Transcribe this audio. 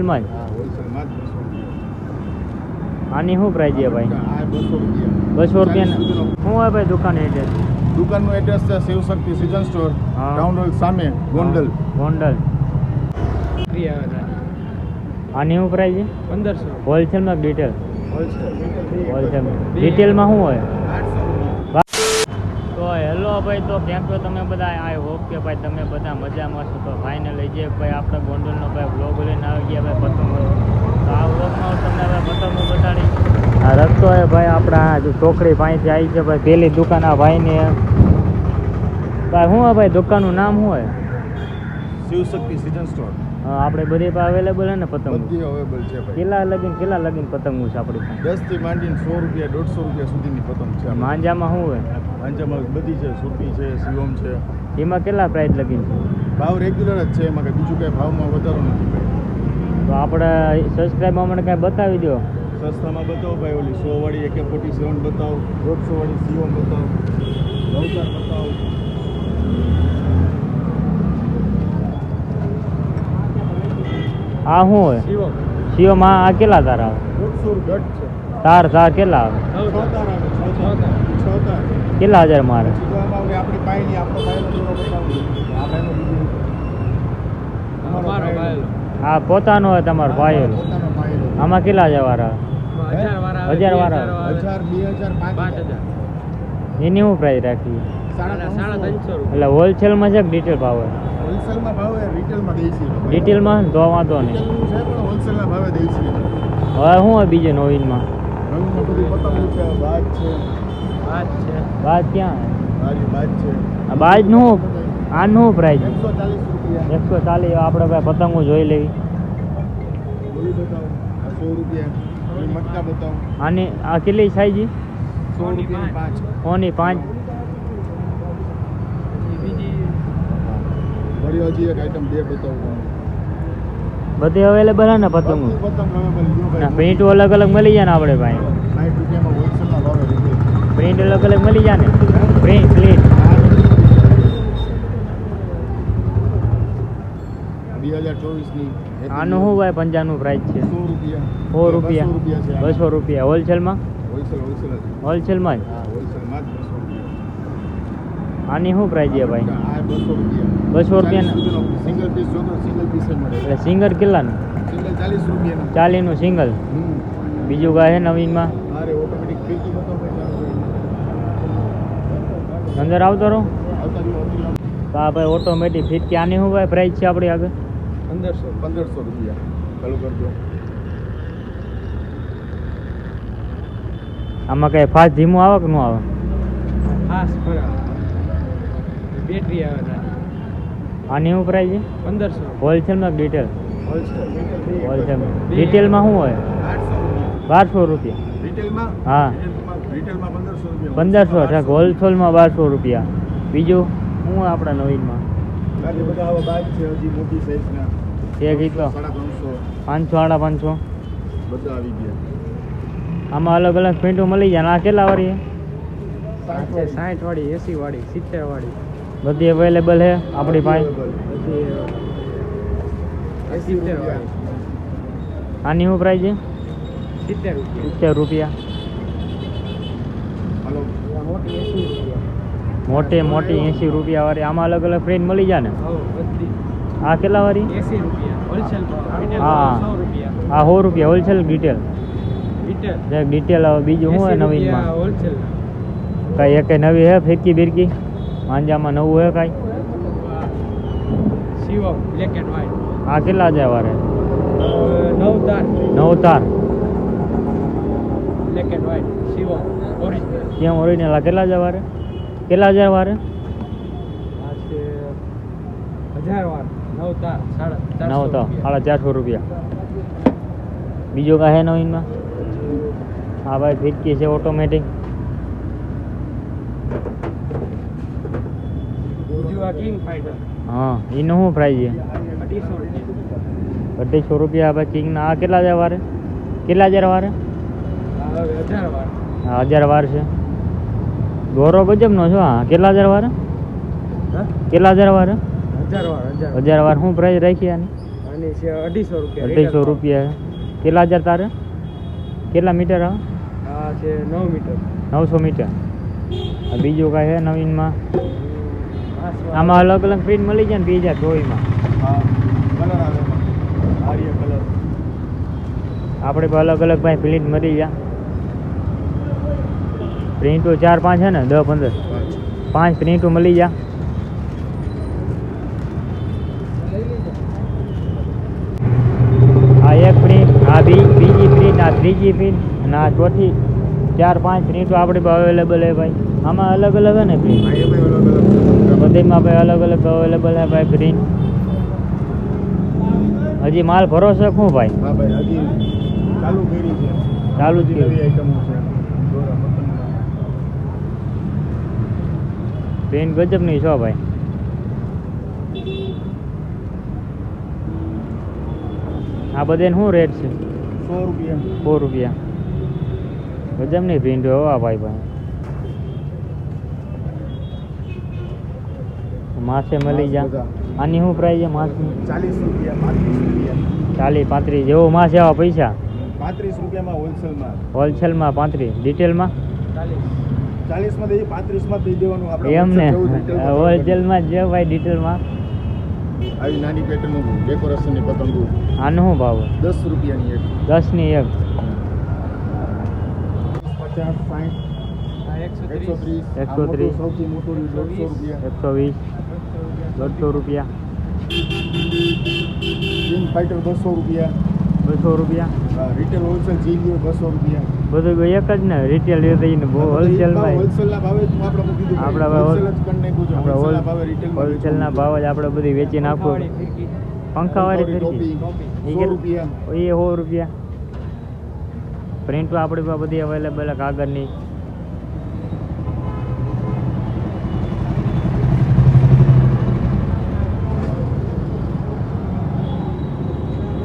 રૂપિયા. આની શું પ્રાઇસ છે ભાઈ? બસો રૂપિયા. શું હોય ભાઈ દુકાન એડ્રેસ દુકાનનું એડ્રેસ છે Shivshakti season store. Town hall સામે ગોંડલ. ગોંડલ. આની શું પ્રાઇસ છે? પંદરસો. હોલસેલમાં ડિટેલ હોલસેલ. હોલસેલમાં. ડિટેલમાં શું હોય? ભાઈ તો કેમ છો તમે બધા આઈ હોપ કે ભાઈ તમે બધા મજામાં છો. તો ફાઇનલી જે ભાઈ આપણે ગોંડલનો ભાઈ બ્લોગ લઈને આવી ગયા ભાઈ પતંગો. તો આ બ્લોગમાં તમને હવે પતંગો બતાડી આ રસ્તો એ ભાઈ આપણા આ જો ચોકડી પાસેથી આવી છે ભાઈ પેલી દુકાન આ ભાઈની. ભાઈ શું હોય ભાઈ દુકાનનું નામ શું હોય? Shivshakti season store. હા, આપણે બધી પાસે અવેલેબલ હે ને પતંગ. બધી અવેલેબલ છે ભાઈ. કેટલા લગીન કેટલા લગીન પતંગો છે આપણી પાસે? 10 થી માંડીને સો રૂપિયા દોઢસો રૂપિયા સુધીની પતંગ છે. માંજામાં શું હોય? માંજામાં બધી છે સુરતી છે શિવમ છે. એમાં કેટલા પ્રાઇસ લગીન છે? ભાવ રેગ્યુલર જ છે એમાં કંઈ બીજું કઈ ભાવમાં વધારો નથી ભાઈ. તો આપણે સબસ્ક્રાઈબમાં મને કાંઈ બતાવી દો સસ્તામાં બતાવો ભાઈ ઓલી સો વાળી એકે ફોર્ટી સેવન બતાવો દોઢસો વાળી સિયોમ બતાવો. નવતાર બતાવો આ શું હોય? શિવમ. સીઓમાં આ કેટલા તાર આવે તાર તાર કેટલા આવે કેટલા હજાર મારે? આ પોતાનો હોય તમારો ભાઈઓનો આમાં કેટલા હજાર વાળા હજાર વાળા એની હું પ્રાઇસ રાખી? એટલે હોલસેલમાં છે કે ડિટેલ ભાવ હોય? હોલસેલમાં ભાવે રિટેલમાં તો વાંધો નહીં. છે પણ હોલસેલના ભાવે દઈ હવે શું હોય બીજે નવીનમાં? રંગમાં બધી પતંગ છે બાજ છે. પાંચ છે. બાજ ક્યાં મારી બાજ છે. આ બાજનું શું? આનું પ્રાઇસ એકસો ચાલીસ રૂપિયા. એકસો ચાલીસ આપણે ભાઈ પતંગો જોઈ લેવી. બોલી બતાવો. સો રૂપિયા. મટકા બતાવો. આની આ કેટલી સાઈઝ સોની પાંચ. ઓની પાંચ પછી બીજી વળી હજી એક આઈટમ બે બતાવું બધી અવેલેબલ હે ને પતંગો? ના પ્રિન્ટ અલગ અલગ મળી જાય ને આપણે ભાઈ. પ્રિન્ટ અલગ અલગ મળી જાય ને. પ્રિન્ટ પ્રિન્ટ આનું શું ભાઈ પંજાનું પ્રાઇસ છે? સો રૂપિયા. સો રૂપિયા. બસો રૂપિયા. હોલસેલમાં હોલસેલ હોલસેલમાં જ હા હોલસેલમાં જ બસો રૂપિયા આની શું પ્રાઇસ છે ભાઈ? બસો રૂપિયા. સિંગલ પીસ સિંગલ પીસ એટલે સિંગર કેટલાનું? સિંગલ ચાલીસ રૂપિયાનું. ચાલીનું સિંગલ બીજું કાંઈ છે નવીનમાં? અંદર આવતો રહો. આ ભાઈ ઓટોમેટિક ફિટકી આની શું ભાઈ પ્રાઇસ છે આપણી આગળ? પંદરસો પંદરસો રૂપિયા. ચાલુ કરજો. આમાં કાંઈ ફાસ્ટ ધીમું આવે કે ન આવે? ફરા બેટરી આવે નાની આની શું પ્રાઇસ છે? પંદરસો. હોલસેલમાં ડિટેલ હોલસેલ હોલસેલમાં ડિટેલમાં શું હોય? બારસો રૂપિયા. હા. પંદરસો ઠાક હોલસેલમાં બારસો રૂપિયા. બીજું? શું હોય આપણા નવીનમાં? બાકી બધા આવા બાજ છે હજી મોટી સાઈઝના એ કેટલો? પાંચસો સાડા પાંચસો. બધા આવી ગયા. આમાં અલગ અલગ પેન્ટો મળી જાય. ના આ કેટલા વાળી સાઠ વાળી એસી વાળી સિત્તેર વાળી બધી અવેલેબલ છે આપણી પાસે. આની શું પ્રાઇસ છે? સિત્તેર રૂપિયા. સિત્તેર રૂપિયા. હાલો. મોટી મોટી મોટી એંસી રૂપિયા વાળી. આમાં અલગ અલગ ફ્રેન્ડ મળી જાય ને આ કેટલા વાળી? હા. સો રૂપિયા. આ સો રૂપિયા હોલસેલ ડિટેલ જે ડિટેલ હવે બીજું શું હોય નવીનમાં? કઈ કાંઈ એકે નવી હે ફેકી બિરકી? માંજામાં નવું હે કાંઈ? શિવમ બ્લેક એન્ડ વ્હાઈટ આ કેટલા છે વારે? નવ તાર. નવ તાર. Black and white Shivam original કેમ ઓરિજિનલ કેટલા છે વારે? કેટલા હજાર છે હજાર વાર. નવ તાર સાડા ચારસો નવ રૂપિયા. સાડા ચારસો રૂપિયા. બીજો કાંઈ હે નવીનમાં? હા ભાઈ ફિરકી છે ઓટોમેટિક બીજું આ કિંગ ફાઈટર હા એનું શું પ્રાઇસ છે? અઢીસો રૂપિયા. ભાઈ કિંગના આ કેટલા હજાર વારે? કેટલા હજાર વારે? હા હજાર વાર છે. દોરો ગજબનો છો હા. કેટલા હજાર વારે? કેટલા હજાર વારે? હજાર વાર શું પ્રાઇસ રાખી આની? અઢીસો રૂપિયા અઢીસો રૂપિયા કેટલા હજાર તારે? કેટલા મીટર આવે? છે નવ મીટર. નવસો મીટર. આ બીજું કાંઈ છે નવીનમાં. આમાં અલગ અલગ પ્રિન્ટ મળી જાય ને બે હજાર ચોવીસમાં. આપણે અલગ અલગ ભાઈ પ્રિન્ટ મળી ગયા. પ્રિન્ટો ચાર પાંચ છે ને દસ પંદર. પાંચ પ્રિન્ટો મળી ગયા. આ એક પ્રિન્ટ આ બીજી પ્રિન્ટ આ ત્રીજી પ્રિન્ટ અને આ ચોથી. ચાર પાંચ પ્રિન્ટો આપણી અવેલેબલ છે ભાઈ. આમાં અલગ અલગ હે ને પ્રિન્ટ હા ભાઈ અલગ અલગ અવેલેબલ હે ભાઈ ગ્રીન હજી માલ ભરોસે શું ભાઈ? હા ભાઈ હજી ચાલુ કરી છે. ચાલુ જ કરી આઈટમો છે. પેન ગજબ નહીં છો ભાઈ? આ બધાને શું રેટ છે? સો રૂપિયા. સો રૂપિયા. ગજબની નહીં હોય હો આ ભાઈ ભાઈ. માસે મળી જા. આની શું પ્રાઇસ છે માસની ચાલીસ રૂપિયા પાંત્રીસ રૂપિયા. ચાલીસ પાંત્રીસ જેવો માસ એવા પૈસા? પાંત્રીસ રૂપિયામાં હોલસેલમાં. હોલસેલમાં પાંત્રીસ. ડિટેલમાં ચાલીસ. ચાલીસમાં દઈએ પાંત્રીસમાં દઈ દેવાનું. આપણે એમ ને. wholesale જેવું retail માં હોલસેલમાં જ ભાઈ ડિટેલમાં આવી નાની પેટર્નનું ડેકોરેશનની પતંગો. આનો શું ભાવ દસ રૂપિયાની એક. દસની એક. પચાસ સાઠ એકસો ત્રીસ. એકસો વીસ. દોઢસો રૂપિયા. કિંગ ફાઇટર બસો રૂપિયા. બસો રૂપિયા. રિટેલ હોલસેલ જી બસો રૂપિયા. બધું એક જ ને રિટેલ ને હોલસેલમાં હોલસેલના ભાવે આપણે આપણે હોલસેલના ભાવે જ આપણે બધી વેચી નાખો પંખાવાળી ફિરકી એ સો રૂપિયા. પ્રિન્ટ આપણી પાસે બધી અવેલેબલ કાગળની.